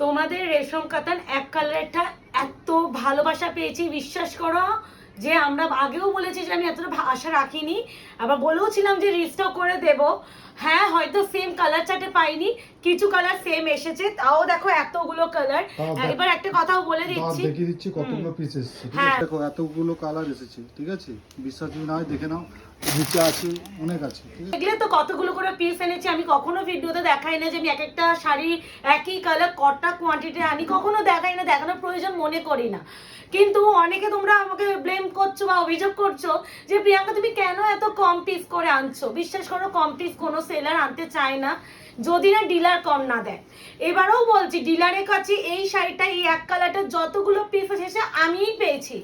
তোমাদের রেশম কাতান এক কালারটা এত ভালোবাসা পেয়েছি, বিশ্বাস করো। যে আমরা আগেও বলেছি যে আমি এতটা আশা রাখিনি। আবার বলেওছিলাম যে রিস্টক করে দেব। হ্যাঁ হয়তো সেম কালার চার্টে পাইনি কিছু কালার সেম এসেছে তাও দেখো এতগুলো কালার এবার একটা কথাও বলে দিচ্ছি। দেখিয়ে দিচ্ছি কতগুলো পিস এসেছে হ্যাঁ। দেখো এতগুলো কালার এসেছে ঠিক আছে? বিশ্বাস যদি না হয় দেখে নাও। নিচে আছে অনেক আছে দেখলে তো কতগুলো করে পিস এনেছি আমি কখনো ভিডিওতে দেখাই না যে আমি এক একটা শাড়ি একই কালার কটা কোয়ান্টিটি আনি কখনো দেখাই না দেখানোর প্রয়োজন মনে করি না। কিন্তু অনেকে তোমরা আমাকে ব্লেম করছ বা অভিযোগ করছ যে প্রিয়াঙ্কা তুমি কেন এত কম পিস করে আনছো? বিশ্বাস করো কম পিস কোনো সেলার আনতে চায় না যদি না ডিলার কম না দেয়। এবারেও বলছি ডিলারের কাছে এই শাড়িটা এই এক কালারটা যতগুলো পিস আছে আমিই পেয়েছি।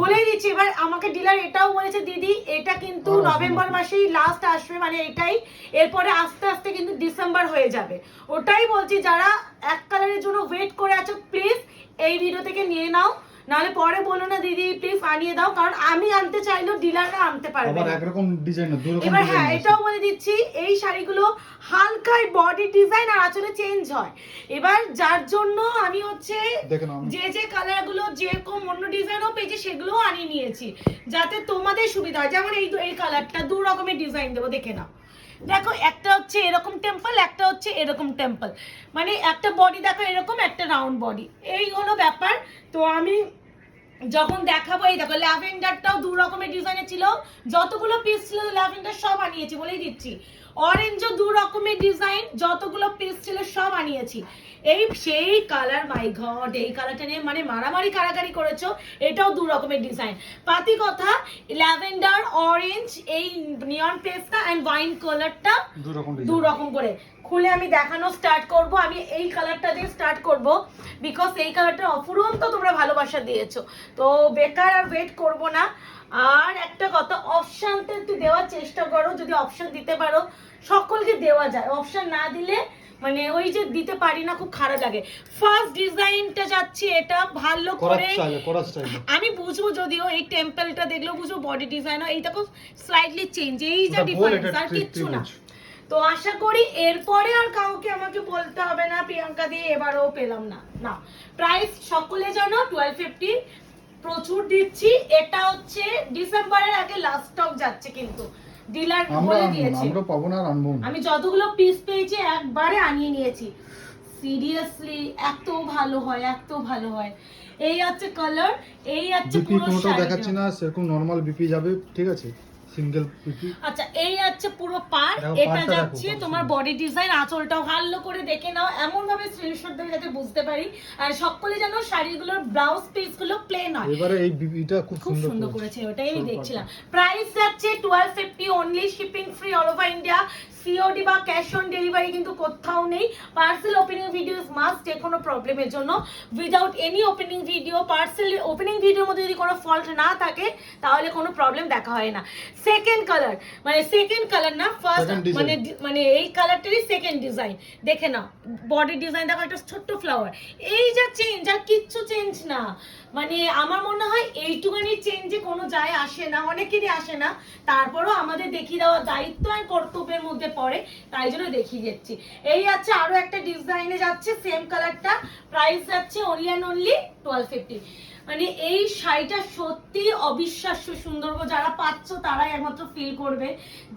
বলে দিচ্ছি এবার আমাকে ডিলার এটাও বলেছে দিদি এটা কিন্তু। নভেম্বর মাসেই লাস্ট আসবে মানে এটাই। এরপরে আস্তে আস্তে কিন্তু ডিসেম্বর হয়ে যাবে। ওটাই বলছি যারা এক কালারের জন্য ওয়েট করে আছো প্লিজ এই ভিডিও থেকে নিয়ে নাও। নাহলে পরে বলো না দিদি প্লিজ আনিয়ে দাও কারণ আমি আনতে চাইলেও ডিলাররা আনতে পারবে আবার। একরকম ডিজাইন না দুরকম এবার হ্যাঁ এটাও বলে দিচ্ছি এই শাড়িগুলো হালকায় বডি ডিজাইন আর আসলে চেঞ্জ হয়। এবার যার জন্য আমি হচ্ছে যে যে কালারগুলো যেরকম অন্য ডিজাইনও পেয়েছি সেগুলোও আনিয়ে নিয়েছি যাতে তোমাদের সুবিধা হয়। যেমন এই এই কালারটা দু রকমের ডিজাইন দেবো দেখে নাও। দেখো, একটা হচ্ছে এরকম টেম্পল একটা হচ্ছে এরকম টেম্পল মানে একটা বডি দেখো এরকম, একটা রাউন্ড বডি এই হলো ব্যাপার। তো আমি যখন দেখাবো, এই দেখো, ল্যাভেন্ডারটাও দু রকমের ডিজাইনে ছিল। যতগুলো পিস ছিল, ল্যাভেন্ডার সব আনিয়েছি বলেই দিচ্ছি। অরেঞ্জও দু রকমের ডিজাইন যতগুলো পিস ছিল, সব আনিয়েছি। এই সেই কালার মাই ঘট এই কালারটা নিয়ে মানে মারামারি কারাকারি করেছ এটাও দু রকমের ডিজাইন পাতি কথা ল্যাভেন্ডার অরেঞ্জ এই নিয়ন পেস্টটা অ্যান্ড ওয়াইন কালারটা দু রকম করে। খুলে আমি দেখানো স্টার্ট করব আমি এই কালারটা দিয়ে স্টার্ট করব বিকজ এই কালারটা অফুরন্ত তোমরা ভালোবাসা দিয়েছ। তো বেকার আর ওয়েট করব না। আর একটা কথা অপশানটা একটু দেওয়ার চেষ্টা করো যদি অপশন দিতে পারো সকলকে দেওয়া যায়। অপশন না দিলে মানে ওই যে দিতে পারি না খুব খারাপ লাগে। ফার্স্ট ডিজাইনটা যাচ্ছে এটা ভালো করে আমি বুঝব যদিও এই টেম্পলটা দেখলেও বুঝব বডি ডিজাইনও এই দেখো স্লাইটলি চেঞ্জ এই যা ডিফারেন্স আর কিচ্ছু না। তো আশা করি এরপরে আর কাউকে আমাকে বলতে হবে না প্রিয়াঙ্কা দিয়ে এবারও পেলাম না। না প্রাইস সকলে জানো টুয়েলভ ফিফটি প্রচুর দিচ্ছি। এটা হচ্ছে ডিসেম্বরের আগে লাস্ট স্টক যাচ্ছে কিন্তু। ডিলার বলে দিয়েছে। আমরা পাবো না আনব আমি যতগুলো পিস পেয়েছি একবারে আনিয়ে নিয়েছি। সিরিয়াসলি এত ভালো হয় এত ভালো হয়। এই হচ্ছে কালার এই হচ্ছে পুরো দেখাচ্ছি না সেরকম নরমাল বিপি যাবে ঠিক আছে? সিঙ্গেল বিপি আচ্ছা এই আছে পুরো পার এটা যাচ্ছে তোমার বডি ডিজাইন আঁচলটাও ভালো করে দেখে নাও। এমন ভাবে স্ক্রিনশট দেবে যাতে বুঝতে পারি। আর সকলে জানো শাড়িগুলোর ব্লাউজ পিসগুলো প্লেন হয়। এবারে এই বিপিটা খুব সুন্দর সুন্দর করেছে। ওটাই আমি দেখছিলাম। প্রাইস যাচ্ছে twelve fifty only shipping free all over India COD বা ক্যাশ অন ডেলিভারি কিন্তু কোথাও নেই। পার্সেল ওপেনিং ভিডিও মাস্ট যে কোনো প্রবলেমের জন্য। Without any opening video parcel opening ভিডিওর মধ্যে যদি কোনো ফল্ট না থাকে তাহলে কোনো প্রবলেম দেখা হয় না। সেকেন্ড কালার মানে সেকেন্ড কালার না ফার্স্ট মানে মানে এই কালারটারই সেকেন্ড ডিজাইন দেখে নাও বডি ডিজাইন দেখো একটা ছোট্ট ফ্লাওয়ার এই যা চেঞ্জ আর কিচ্ছু চেঞ্জ না। মানে আমার মনে হয় এইটুখানি চেঞ্জে কোনো যায় আসে না অনেকেরই আসে না। তারপরও আমাদের দেখিয়ে দেওয়া দায়িত্ব আর কর্তব্যের মধ্যে পড়ে তাই জন্য দেখিয়ে যাচ্ছি এই আছে আরও একটা ডিজাইনে যাচ্ছে সেম কালারটা প্রাইস যাচ্ছে only and only twelve fifty মানে এই শাড়িটা সত্যি অবিশ্বাস্য সুন্দর যারা পাচ্ছ তারাই একমাত্র ফিল করবে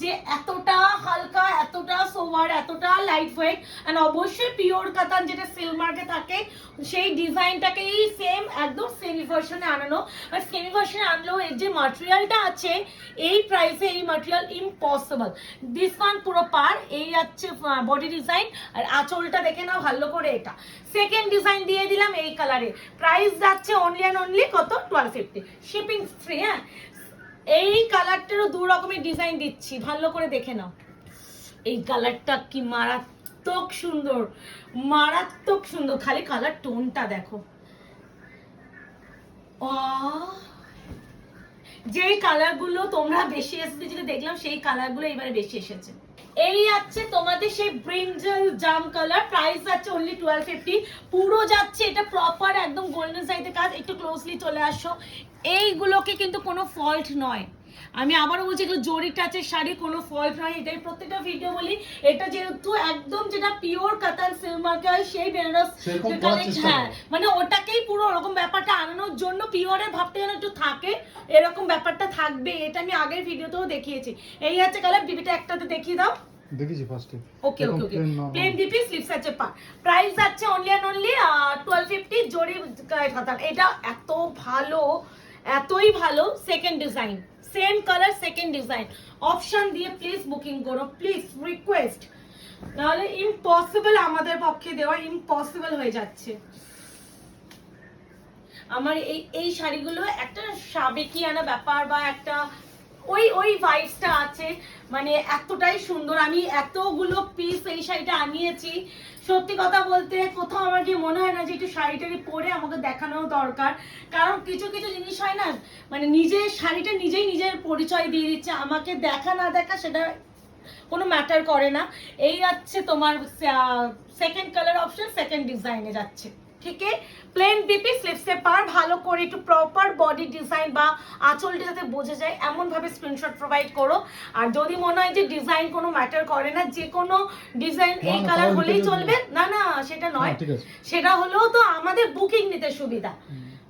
যে এতটা হালকা, এতটা সোভার এতটা লাইট ওয়েট অ্যান্ড অবশ্যই পিওর কাতান যেটা সিল্ক মার্কে থাকে, সেই ডিজাইনটাকেই সেম একদম সেমি ভার্সনে আনানো। আর সেমি ভার্সনে আনলেও এর যে মাটেরিয়ালটা আছে, এই প্রাইসে এই মাটেরিয়াল ইম্পসিবল দিস ওয়ান পুরো পার, এই হচ্ছে বডি ডিজাইন আর আঁচলটা দেখে নাও ভালো করে এটা। সেকেন্ড ডিজাইন দিয়ে দিলাম এই কালারে প্রাইস যাচ্ছে অনলি অনলি কত? টুয়েলভ ফিফটি শিপিং ফ্রি হ্যাঁ? এই কালারটারও দু রকমের ডিজাইন দিচ্ছি। ভালো করে দেখে নাও। এই কালারটা কি মারাত্মক সুন্দর। মারাত্মক সুন্দর। খালি কালার টোনটা দেখো! যেই কালারগুলো তোমরা বেশি এসেছে, যেটা দেখলাম, সেই কালারগুলো এবারে বেশি এসেছে। এই আছে তোমাদের সেই ব্রিঞ্জল জাম কালার প্রাইস আছে অনলি টুয়েলভ ফিফটি পুরো যাচ্ছে, এটা প্রপার একদম গোল্ডেন সাইডের কাজ। একটু ক্লোজলি চলে আসো। এইগুলোকে কিন্তু কোনো ফল্ট নয়। আমি আবারও বলছি এগুলো জরি টাচের শাড়ি কোনো ফল্ট নয় এটাই প্রত্যেকটা ভিডিও বলি। এটা যেহেতু একদম যেটা পিওর কাতান সিল্মার্কে হয় সেই বেনারস হ্যাঁ মানে ওটাকেই পুরো ওরকম ব্যাপারটা আনানোর জন্য পিওরের ভাবটা যেন একটু থাকে এরকম ব্যাপারটা থাকবে এটা আমি আগের ভিডিওতেও দেখিয়েছি। এই আছে কালার বিবিটা একটাতে দেখিয়ে দাও। দেখেছি ফার্স্টে ওকে ওকে ওকে প্লেন ডিপি স্লিপস আছে পা প্রাইস অনলি অনলি এটা এত ভালো এতই ভালো second design same colour second design option দিয়ে প্লিজ বুকিং করো। প্লিজ রিকোয়েস্ট নাহলে ইম্পসিবল আমাদের পক্ষে দেওয়া ইম্পসিবল হয়ে যাচ্ছে। আমার এই এই শাড়িগুলো একটা সাবেকিয়ানা ব্যাপার বা একটা ওই ওই ভাইবসটা আছে। মানে এতটাই সুন্দর। আমি এতগুলো পিস এই শাড়িটা আনিয়েছি। সত্যি কথা বলতে কোথাও আমার কি মনে হয় না যে একটু শাড়িটারি পরে আমাকে দেখানো দরকার। কারণ কিছু কিছু জিনিস হয় না মানে নিজের শাড়িটা নিজেই নিজের পরিচয় দিয়ে দিচ্ছে। আমাকে দেখা না দেখা সেটা কোনো ম্যাটার করে না। এই যাচ্ছে তোমার সেকেন্ড কালার অপশন সেকেন্ড ডিজাইনে যাচ্ছে। ঠিক প্লেন বিপি স্লিপসে পার ভালো করে একটু প্রপার বডি ডিজাইন বা আঁচলটা যাতে বোঝা যায় এমন ভাবে স্ক্রিনশট প্রোভাইড করো। আর যদি মনে হয় যে ডিজাইন কোনো ম্যাটার করে না যে কোনো ডিজাইন এই কালার হলেই চলবে। না না সেটা নয়। হ্যাঁ, আছে। সেটা হলেও তো আমাদের বুকিং নিতে সুবিধা।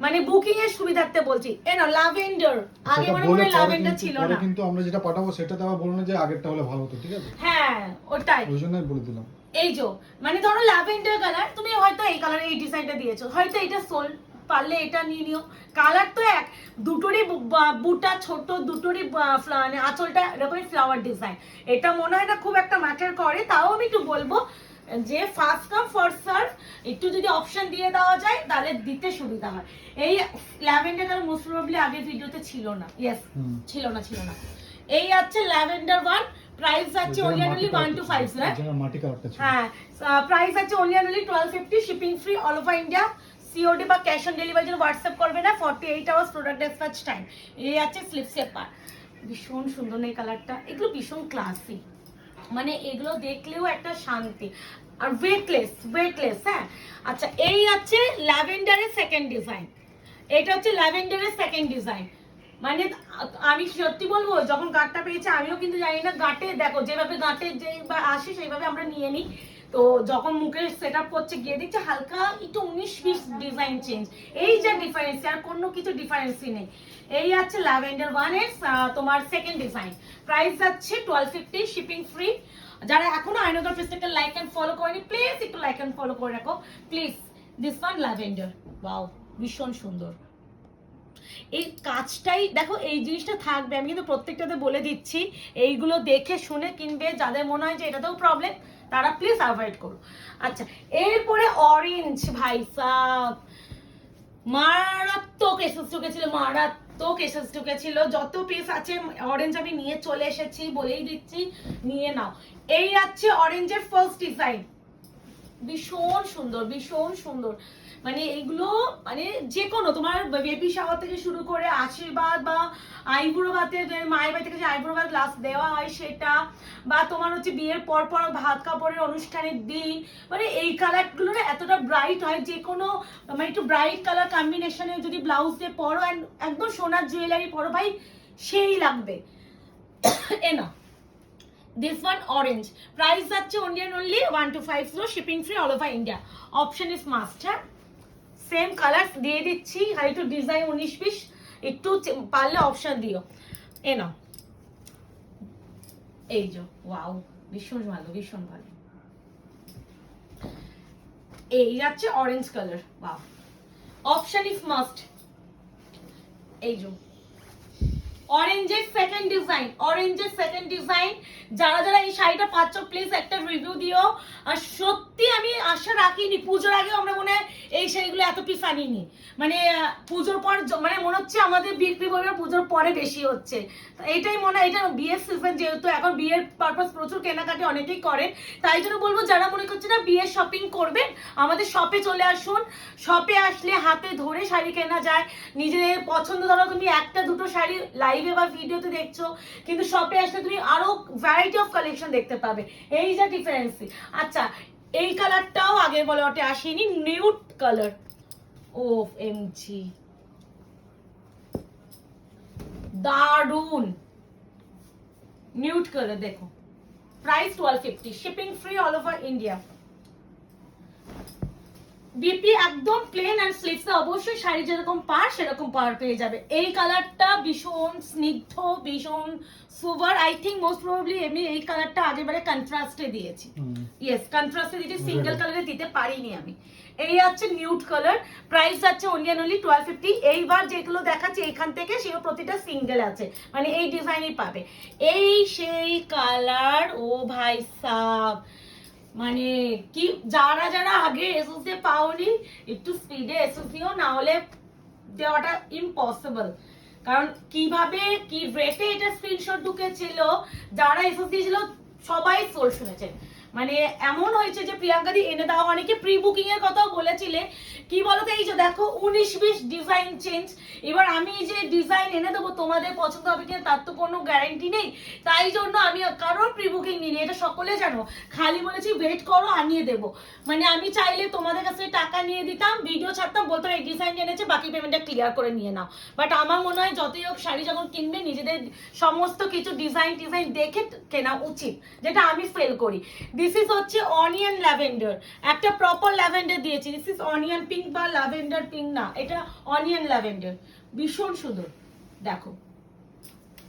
মানে বুকিং এর সুবিধার্থে বলছি। এ না লাভেন্ডার আগে সেটা মনে মনে পরে লাভেন্ডার ছিল না। কিন্তু আমরা যেটা পাঠাবো সেটাতে আবার বলো না যে আগেরটা হলে ভালো হতো ঠিক আছে? হ্যাঁ ওটাই। ওই জন্যই বলে দিলাম। এই যে মানে ধরো ল্যাভেন্ডার কালার তুমি হয়তো এই কালার এই ডিজাইনটা দিয়েছ। হয়তো এটা সোল পারলে এটা নিয়ে নিও। কালার তো এক দুটোরই বুটা ছোট দুটোরই মানে আঁচলটা এরকমই ফ্লাওয়ার ডিজাইন এটা মনে হয় না খুব একটা ম্যাটার করে তাও আমি একটু বলব যে ফার্স্ট কাম ফার্স্ট সার্ভ একটু যদি অপশন দিয়ে দেওয়া যায় তাহলে দিতে সুবিধা হয়। এই ল্যাভেন্ডার কালার মোস্ট প্রবলি আগের ভিডিওতে ছিল না। ইয়েস ছিল না ছিল না। এই আছে ল্যাভেন্ডার ওয়ান প্রাইস আছে only only one two five right মাটি হ্যাঁ প্রাইস আছে only and only twelve fifty shipping free all over India COD বা ক্যাশ অন ডেলিভারি জন্য হোয়াটসঅ্যাপ করবে না forty eight hours product dispatch time এই আছে স্লিপ সেপার ভীষণ সুন্দর এই কালারটা এগুলো ভীষণ ক্লাসি মানে এগুলো দেখলেও একটা শান্তি। আর ওয়েটলেস ওয়েটলেস হ্যাঁ? আচ্ছা এই আছে ল্যাভেন্ডারের সেকেন্ড ডিজাইন এটা হচ্ছে ল্যাভেন্ডারের সেকেন্ড ডিজাইন মানে আমি সত্যি বলব, যখন গাঁটটা পেয়েছে, আমিও কিন্তু জানি না, গাঁটে, দেখো, যেভাবে গাঁটে যে আসে, সেইভাবে আমরা নিয়ে নিই। তো যখন মুখে সেট আপ করছে গিয়ে দেখছি হালকা একটু উনিশ বিশ ডিজাইন চেঞ্জ এই যে ডিফারেন্স আর কোনো কিছু ডিফারেন্সই নেই। এই আছে ল্যাভেন্ডার ওয়ান ওয়ানের তোমার সেকেন্ড ডিজাইন প্রাইস যাচ্ছে টুয়েলভ ফিফটি শিপিং ফ্রি যারা এখনও আইনগর পেজটাকে লাইক অ্যান্ড ফলো করেনি প্লিজ একটু লাইক অ্যান্ড ফলো করে রাখো। Please this one lavender wow ভীষণ সুন্দর। এই কাজটাই, দেখো এই জিনিসটা থাকবে, আমি কিন্তু প্রত্যেকটাতে বলে দিচ্ছি, এইগুলো দেখে শুনে কিনবে, যাদের মনে হয় যে এটাতেও প্রবলেম তারা প্লিজ অ্যাভয়েড করো। আচ্ছা এরপরে অরেঞ্জ ভাই সাব। মারাত্মক এসেস ঢুকেছিল, মারাত্মক এসেস ঢুকেছিল। যত পিস আছে অরেঞ্জ আমি নিয়ে চলে এসেছি, বলেই দিচ্ছি, নিয়ে নাও। এই আছে অরেঞ্জের ফার্স্ট ডিজাইন ভীষণ সুন্দর ভীষণ সুন্দর। মানে এগুলো মানে যে কোনো তোমার বেবি শাওয়ার থেকে শুরু করে আশীর্বাদ বা আইবুড়ো ভাতে মায়ের বাড়ি থেকে যে আইবুড়ো ভাত লাস্ট দেওয়া হয় সেটা, বা তোমার হচ্ছে বিয়ের পর পর ভাত কাপড়ের অনুষ্ঠানের দিন মানে এই কালারগুলো এতটা ব্রাইট হয় যে কোনো মানে একটু ব্রাইট কালার কম্বিনেশনে যদি ব্লাউজ দিয়ে পরো একদম সোনার জুয়েলারি পরো ভাই, সেই লাগবে। এ না this one orange. Price যাচ্ছে only and only 1250 shipping free all over india. Option is must হ্যাঁ? সেম কালার দিয়ে দিচ্ছি আর একটু ডিজাইন উনিশ পিস একটু পারলে অপশান দিও। এ নাও। এই যে ওয়াও ভীষণ ভালো ভীষণ ভালো। এই যাচ্ছে অরেঞ্জ কালার বা অপশন ইজ মাস্ট এই যে অরেঞ্জের সেকেন্ড ডিজাইন অরেঞ্জের সেকেন্ড ডিজাইন যারা যারা এই শাড়িটা পাচ্ছ প্লিজ একটা রিভিউ দিও। আর সত্যি আমি আশা রাখিনি, পুজোর আগে আমরা মনে হয় এই শাড়িগুলো এত পিস আনিনি। মানে পুজোর পর মানে মনে হচ্ছে আমাদের বিক্রি করবে পুজোর পরে বেশি হচ্ছে। তো এইটাই মনে হয়, এটা বিয়ের সিজন যেহেতু, এখন বিয়ের পারপাস প্রচুর কেনাকাটি অনেকেই করে। তাই জন্য বলব, যারা মনে করছে না বিয়ের শপিং করবেন, আমাদের শপে চলে আসুন। শপে আসলে হাতে ধরে শাড়ি কেনা যায়। নিজেদের পছন্দ, ধরো তুমি একটা, দুটো শাড়ি লাইভে বা ভিডিওতে দেখছ, কিন্তু শপে আসলে তুমি আরও ভ্যারাইটি অফ কালেকশন দেখতে পাবে। এই যে ডিফারেন্সি আচ্ছা এই কালারটাও আগের বলে ওটে আসেনি নিউট কালার ও এমজি দারুণ নিউড কালার দেখো। Price twelve fifty shipping free all over India BP একদম প্লেন অ্যান্ড স্লিভসে অবশ্যই শাড়ি যেরকম পার সেরকম পার পেয়ে যাবে। এই কালারটা ভীষণ স্নিগ্ধ ভীষণ super I think most probably এমনি এই কালারটা আগেবারে কন্ট্রাস্টে দিয়েছি। ইয়েস কন্ট্রাস্টে দিয়েছি সিঙ্গেল কালারে দিতে পারিনি আমি। এই হচ্ছে নিউড কালার প্রাইস যাচ্ছে only and only twelve fifty এইবার যেগুলো দেখাচ্ছে এখান থেকে সেও প্রতিটা সিঙ্গেল আছে। মানে এই ডিজাইনই পাবে। এই সেই কালার ও ভাই সাব। মানে কি, যারা যারা আগে এসওসি পাওনি, একটু স্পিডে এসওসিও না হলে দেওয়াটা ইম্পসিবল কারণ কীভাবে, কি রেটে এটা স্ক্রিনশট ঢুকেছিল, যারা এসওসি ছিল, সবাই সোল শুনেছে। মানে এমন হয়েছে যে প্রিয়াঙ্কা দি এনে দেওয়া অনেকে প্রি বুকিং এর কথাও বলেছিলে। কি বলতো, এই যে দেখো, উনিশ বিশ ডিজাইন চেঞ্জ এবার আমি যে ডিজাইন এনে দেবো তোমাদের পছন্দ হবে কিনা, তার তো কোনো গ্যারান্টি নেই। তাই জন্য আমি কারোর প্রি বুকিং নিই এটা সকলে জানো। খালি বলেছি ওয়েট করো, আনিয়ে দেবো। মানে আমি চাইলে তোমাদের কাছে টাকা নিয়ে দিতাম ভিডিও ছাড়তাম, বলতাম, এই ডিজাইন এনেছে, বাকি পেমেন্টটা ক্লিয়ার করে নিয়ে নাও। বাট আমার মনে হয়, যতই হোক, শাড়ি যখন কিনবে, নিজেদের সমস্ত কিছু ডিজাইন টিজাইন দেখে কেনা উচিত, যেটা আমি ফেল করি। দিস ইজ হচ্ছে অনিয়ন ল্যাভেন্ডার একটা প্রপার ল্যাভেন্ডার দিয়েছি। দিস ইজ অনিয়ন পিঙ্ক বা ল্যাভেন্ডার পিঙ্ক না। এটা অনিয়ন ল্যাভেন্ডার ভীষণ সুন্দর। দেখো।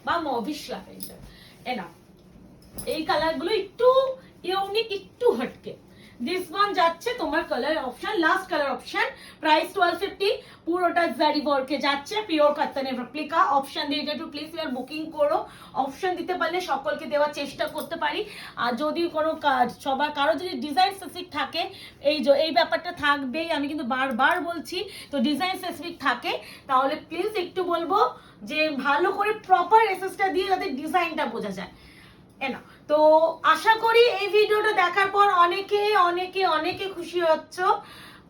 বা মভিশ ল্যাভেন্ডার এনা এই কালারগুলো একটু ইউনিক একটু হটকে। দিস ওয়ান যাচ্ছে তোমার colour option last colour option price twelve fifty পুরোটা জারি ওয়ার্কে যাচ্ছে পিওর কাতানের রেপ্লিকা অপশন দিয়ে একটু প্লিজ ইয়ার বুকিং করো অপশন দিতে পারলে সকলকে দেওয়ার চেষ্টা করতে পারি। আর যদি কোনো কাজ, সবার, কারও যদি ডিজাইন স্পেসিফিক থাকে, এই যে, এই ব্যাপারটা থাকবেই, আমি কিন্তু বারবার বলছি, তো ডিজাইন স্পেসিফিক থাকে, তাহলে প্লিজ একটু বলব যে ভালো করে প্রপার এসেসটা দিয়ে যাতে ডিজাইনটা বোঝা যায়। এনা তো আশা করি এই ভিডিওটা দেখার পর অনেকে অনেকে অনেকে খুশি হচ্ছ।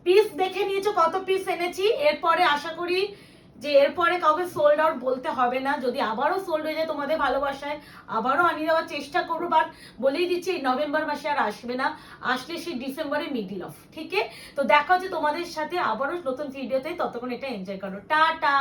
পিস দেখে নিয়েছো, কত পিস এনেছি। এরপরে আশা করি যে এরপরে কাউকে সোল্ড আউট বলতে হবে না। যদি আবারও সোল্ড হয়ে যায় তোমাদের ভালোবাসায়, আবারও আনিয়ে দেওয়ার চেষ্টা করব বাট বলেই দিচ্ছি, এই নভেম্বর মাসে আর আসবে না। আসলে সেই ডিসেম্বরে মিডিল অফ ঠিক তো দেখা হচ্ছে তোমাদের সাথে আবারও নতুন ভিডিওতে ততক্ষণ এটা এনজয় করো। টাটা!